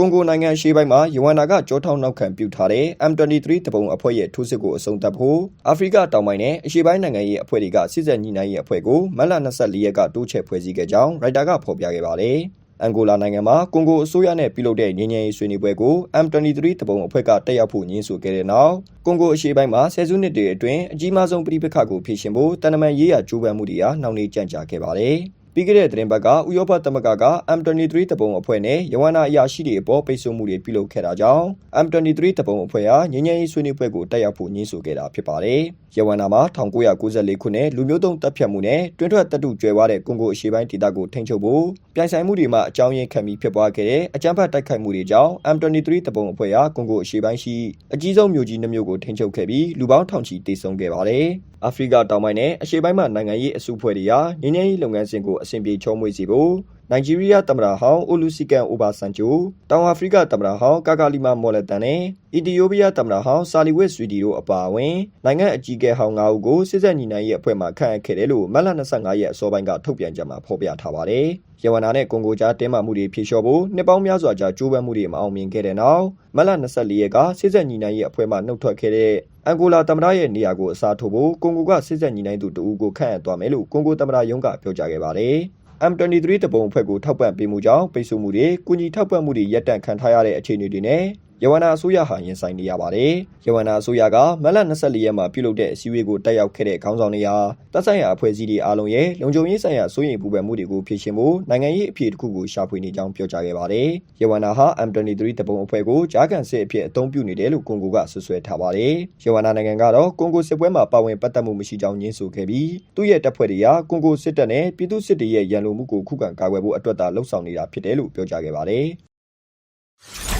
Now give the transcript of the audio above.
ကွန်ဂိုနိုင်ငံရှေ့ပိုင်းမှာယဝမ်နာကကြောထောက်နောက်ခံပြုထားတဲ့ M23 တပုံအဖွဲ့ရဲ့ထိုးစစ်ကိုအဆုံးသတ်ဖို့အာဖရိကတောင်ပိုင်းနဲ့အရှေ့ပိုင်းနိုင်ငံရေးအဖွဲ့တွေကစစ်ဆက်ညီနိုင်ရေးအဖွဲ့ကိုမတ်လ24ရက်ကတိုးချဲ့ဖွဲ့စည်းခဲ့ကြောင်းရိုက်တာကဖော်ပြခဲ့ပါတယ်။အန်ဂိုလာနိုင်ငံမှာကွန်ဂိုအစိုးရနဲ့ပြုလုပ်တဲ့ငြိမ်းချမ်းရေးဆွေးနွေးပွဲကို M23 တပုံအဖွဲ့ကတက်ရောက်ဖို့ညှင်းဆိုခဲ့တဲ့နောက်ကွန်ဂိုအရှေ့ပိုင်းမှာဆယ်စုနှစ်တွေအတွင်းအကြီးမားဆုံးပြည်ပခါကိုဖျက်ရှင်ဖို့တန်တမန်ရေးရာကြိုးပမ်းမှုတွေဟာနှောင့်နှေးကြန့်ကြာခဲ့ပါတယ်။ ပြီးခဲ့တဲ့သတင်းပတ်ကဥရောပသမဂ္ဂက M23 တပုံအဖွဲ့နဲ့ယဝနာအရာရှိတွေအပေါ်ပိတ်ဆို့မှုတွေပြုလုပ်ခဲ့တာကြောင့် M23 တပုံအဖွဲ့ဟာငြိမ်းချမ်းရေးဆွေးနွေးပွဲကိုတက်ရောက်ဖို့ညှင်းဆိုခဲ့တာဖြစ်ပါတယ်။ယဝနာမှာ1994ခုနှစ်လူမျိုးတုံးတပ်ဖြတ်မှုနဲ့တွင်းထွက်တပ်တုကျွဲွားတဲ့ကွန်ဂိုအရှေ့ပိုင်းဒေသကိုထိန်းချုပ်ဖို့ပြိုင်ဆိုင်မှုတွေမှာအကြောင်းရင်းခံပြီးဖြစ်ပွားခဲ့တဲ့အကြမ်းဖက်တိုက်ခိုက်မှုတွေကြောင့် M23 တပုံအဖွဲ့ဟာကွန်ဂိုအရှေ့ပိုင်းရှိအကြီးဆုံးမြို့ကြီးနှမျိုးကိုထိန်းချုပ်ခဲ့ပြီးလူပေါင်းထောင်ချီတိစုံခဲ့ပါတယ်။အာဖရိကတောင်ပိုင်းနဲ့အရှေ့ပိုင်းမှာနိုင်ငံရေးအစုအဖွဲ့တွေဟာငြိမ်းချမ်းရေးလုပ်ငန်းစဉ်ကိုအဆင်ပြေချောမွေ့စေဖို့နိုင်ဂျီးရီးယားသမ္မတဟောင်းအိုလူစီကန်အိုဘာဆန်ဂျိုတောင်အာဖရိကသမ္မတဟောင်းကာကာလီမာမော်လက်တန်နဲ့အီသီယိုးပီးယားသမ္မတဟောင်းဆာလီဝစ်ဆွီဒီတို့အပါအဝင်နိုင်ငံအကြီးအကဲဟောင်း၅ဦးကိုစစ်ဆက်ညီနိုင်ရေးအဖွဲ့မှခန့်အပ်ခဲ့တယ်လို့မတ်လ25ရက်အစောပိုင်းကထုတ်ပြန်ချက်မှာဖော်ပြထားပါတယ်။ယဝနာနဲ့ကွန်ဂိုကြားတင်းမာမှုတွေဖြေလျှော့ဖို့နှစ်ပေါင်းများစွာကြာကြိုးပမ်းမှုတွေမအောင်မြင်ခဲ့တဲ့နောက်မတ်လ24ရက်ကစစ်ဆက်ညီနိုင်ရေးအဖွဲ့မှနှုတ်ထွက်ခဲ့တဲ့ အန်ဂိုလာသမ္မတရဲ့နေရာကိုအစားထိုးဖို့ကွန်ဂိုကစစ်ဆက်ညီနိုင်သူတဦးကိုခန့်အပ်သွားမယ်လို့ကွန်ဂိုသမ္မတရုံးကပြောကြားခဲ့ပါတယ်။ M23 တပုံအဖွဲ့ကိုထောက်ပံ့ပေးမှုကြောင့်ပိတ်ဆို့မှုတွေ၊ကုညီထောက်ပံ့မှုတွေရပ်တန့်ခံထားရတဲ့အခြေအနေတွေနဲ့ ယဝနာအစိုးရဟာရင်ဆိုင်နေရပါတယ်။ယဝနာအစိုးရကမက်လ24ရက်မှာပြုလုပ်တဲ့အစည်းအဝေးကိုတက်ရောက်ခဲ့တဲ့ခေါင်းဆောင်တွေဟာတပ်ဆိုင်ရာအဖွဲ့အစည်းတွေအားလုံးရဲ့လုံခြုံရေးဆိုင်ရာစိုးရိမ်ပူပန်မှုတွေကိုဖြေရှင်းဖို့နိုင်ငံရေးအဖြေတစ်ခုကိုရှာဖွေနေကြောင်းပြောကြားခဲ့ပါတယ်။ယဝနာဟာ M23 တပုံအဖွဲ့ကိုကြားကန်စစ်အဖြစ်အသုံးပြုနေတယ်လို့ကွန်ဂိုကဆွဆွဲထားပါတယ်။ယဝနာနိုင်ငံကတော့ကွန်ဂိုစစ်ပွဲမှာပါဝင်ပတ်သက်မှုမရှိကြောင်းညှင်းဆိုခဲ့ပြီးသူ့ရဲ့တပ်ဖွဲ့တွေဟာကွန်ဂိုစစ်တပ်နဲ့ပြည်သူစစ်တွေရဲ့ရန်လိုမှုကိုခုခံကာကွယ်ဖို့အတွက်သာလှုံ့ဆော်နေတာဖြစ်တယ်လို့ပြောကြားခဲ့ပါတယ်။